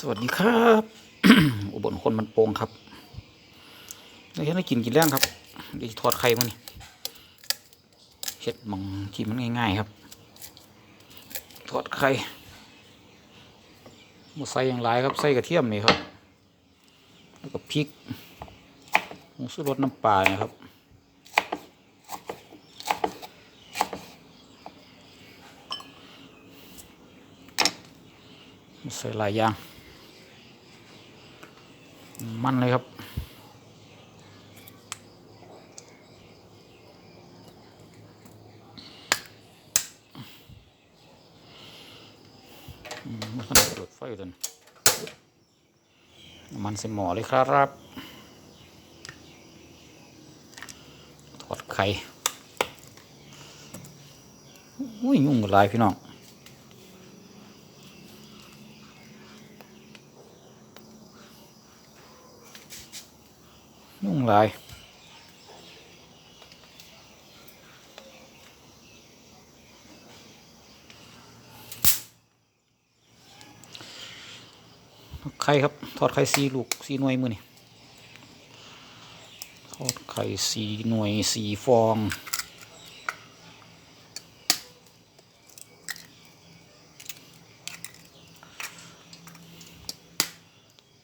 สวัสดีครับอุบลคนมันโป่งครับได้เห็นได้กินกินแรงครับเดี๋ยวสิทอดไข่มานี่เห็ดมังที่มันง่ายๆครับ ทอดไข่หมใส่อย่างไรครับใส่กระเทียมนี่ครับแล้วก็พริกหมูสุรสน้ำปลานี่ยครับใส่หลายอย่าง มันเลยครับ มันขนาดดไฟจนน้มันใส่หม้อเลยครับทอดไข่ อุ้ย ยุ่งหลายพี่น้อง ยุ่งหลายไข่ครับ ทอดไข่สีลูกสีหน่วยมือนี่ทอดไข่สีหน่วยสีฟอง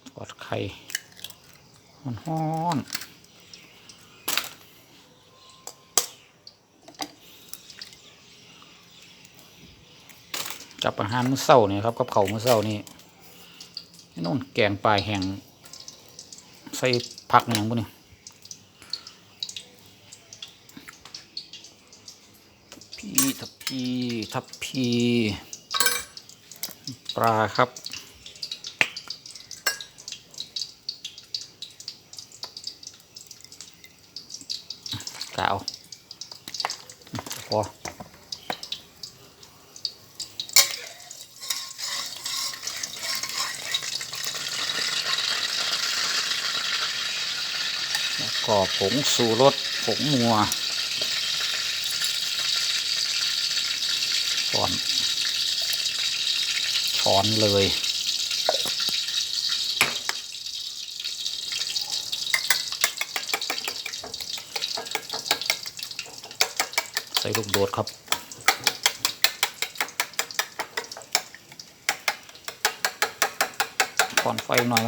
ทอดไข่ ฮ้อนๆกับอาหารมื้อเช้านี่ครับกับเขามื้อเช้านี่นี่นู่นแกงปลายแห้งใส่ผักอหย่างบุนี่พี่ทับพีทับพีปลาครับาวพอแล้วก็ผงสูรสผงนัวช้อนช้อนเลย ใส่ลูกโดดครับก่อนไฟหน่อย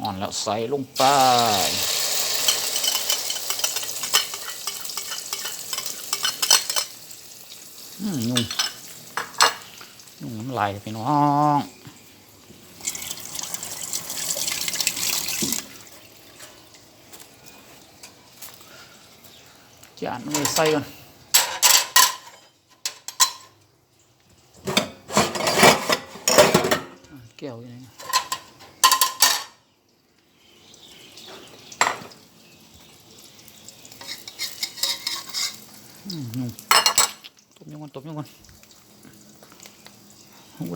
อ่อนแล้วใส่ลงไป อืมยุ่งยุ่งน้ำลายพี่น้องจานไม่ใส่ก่อนแก้วยังไงอืมนุ่ม ตบยังก่อนตบยังก่อน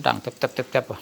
ดังเต็บเต็บเต็บเต็บอะ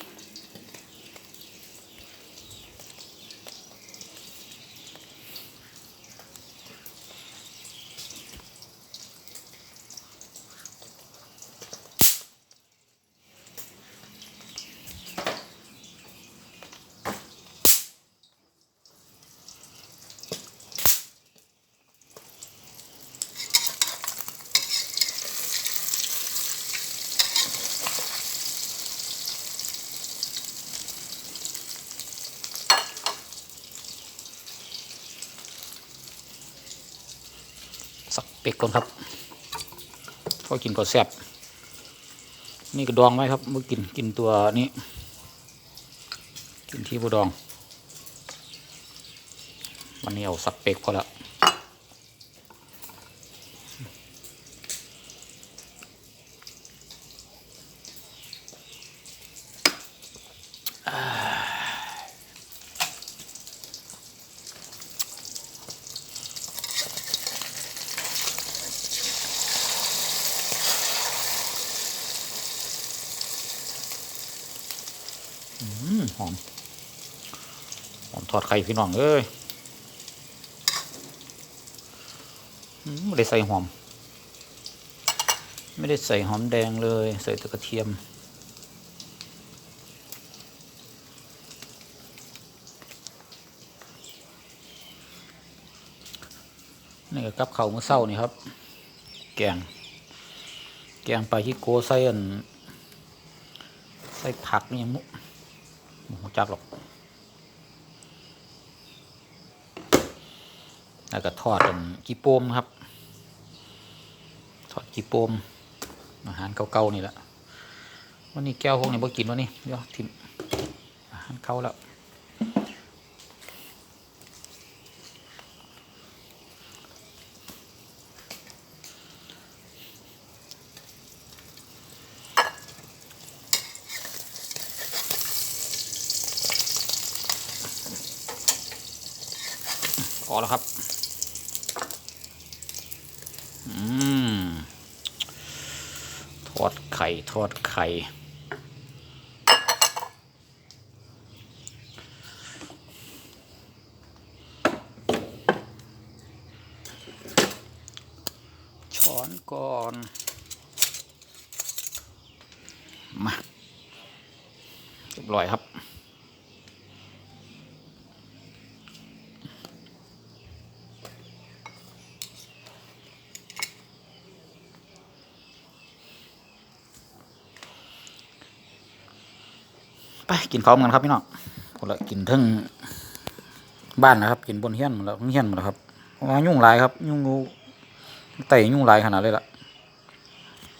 สักเป็กก่อนครับพอกินก็แซ่บนี่ก็ดองไว้ครับเมื่อกินกินตัวนี้ กินที่บูดอง วันนี้เอาสักเป็กพอละ หอม หอมทอดไข่พี่น้องเอ้ยไม่ได้ใส่หอม ไม่ได้ใส่หอมแดงเลย ใส่ต่กระเทียม นี่กับเขาวเมื่อเช้านี่ครับ แกง แกงปลาฮิโกใส่อันใส่ผักนี่ยังมุ จักหรอกแล้วก็ทอดเป็นกีโปมครับ ทอดกีโปม อาหารเก่าๆนี่แหละวันนี้แก้วพวกนี้บ่กินวันนี้เดี๋ยวทิมอาหารเก่าแล้ว อแล้วครับอืมทอดไข่ทอดไข่ช้อนก่อนมาเรียบร้อยครับ ไปกินข้าวกันครับพี่น้องคนละกินทั้งบ้านนะครับ กินบนเฮี้ยนหมดแล้วเฮี้ยนหมดแล้วครับเพราะว่ายุ่งหลายครับ ยุ่งงูไต่ยุ่งหลายขนาดเลยล่ะ